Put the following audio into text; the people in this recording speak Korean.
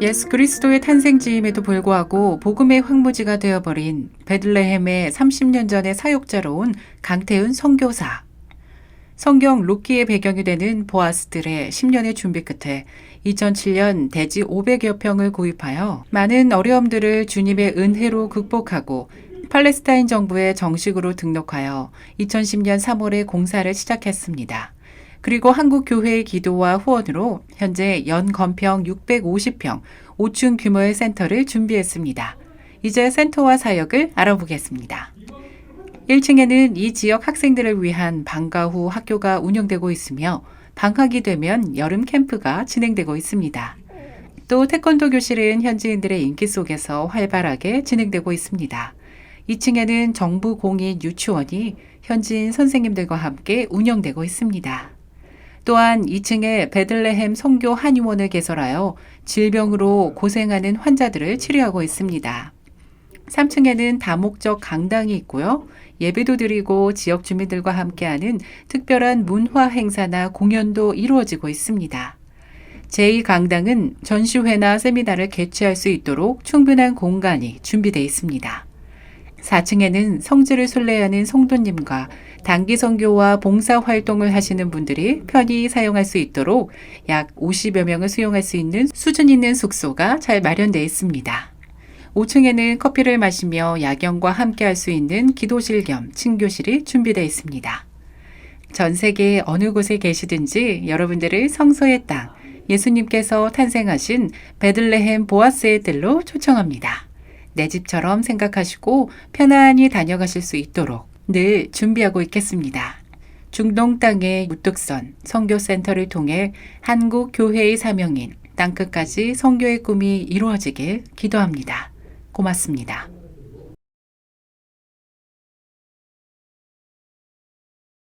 예수 그리스도의 탄생지임에도 불구하고 복음의 황무지가 되어버린 베들레헴의 30년 전의 사역자로 온 강태훈 선교사. 성경 루키의 배경이 되는 보아스들의 10년의 준비 끝에 2007년 대지 500여 평을 구입하여 많은 어려움들을 주님의 은혜로 극복하고 팔레스타인 정부에 정식으로 등록하여 2010년 3월에 공사를 시작했습니다. 그리고 한국 교회의 기도와 후원으로 현재 연 건평 650평 5층 규모의 센터를 준비했습니다. 이제 센터와 사역을 알아보겠습니다. 1층에는 이 지역 학생들을 위한 방과 후 학교가 운영되고 있으며 방학이 되면 여름 캠프가 진행되고 있습니다. 또 태권도 교실은 현지인들의 인기 속에서 활발하게 진행되고 있습니다. 2층에는 정부 공인 유치원이 현지인 선생님들과 함께 운영되고 있습니다. 또한 2층에 베들레헴 성교 한의원을 개설하여 질병으로 고생하는 환자들을 치료하고 있습니다. 3층에는 다목적 강당이 있고요. 예배도 드리고 지역 주민들과 함께하는 특별한 문화 행사나 공연도 이루어지고 있습니다. 제2강당은 전시회나 세미나를 개최할 수 있도록 충분한 공간이 준비되어 있습니다. 4층에는 성지를 순례하는 성도님과 단기 선교와 봉사 활동을 하시는 분들이 편히 사용할 수 있도록 약 50여 명을 수용할 수 있는 수준 있는 숙소가 잘 마련되어 있습니다. 5층에는 커피를 마시며 야경과 함께 할 수 있는 기도실 겸 친교실이 준비되어 있습니다. 전 세계 어느 곳에 계시든지 여러분들을 성소의 땅, 예수님께서 탄생하신 베들레헴 보아스의 들로 초청합니다. 내 집처럼 생각하시고 편안히 다녀가실 수 있도록 늘 준비하고 있겠습니다. 중동 땅의 무뚝선 선교센터를 통해 한국 교회의 사명인 땅끝까지 선교의 꿈이 이루어지길 기도합니다. 고맙습니다.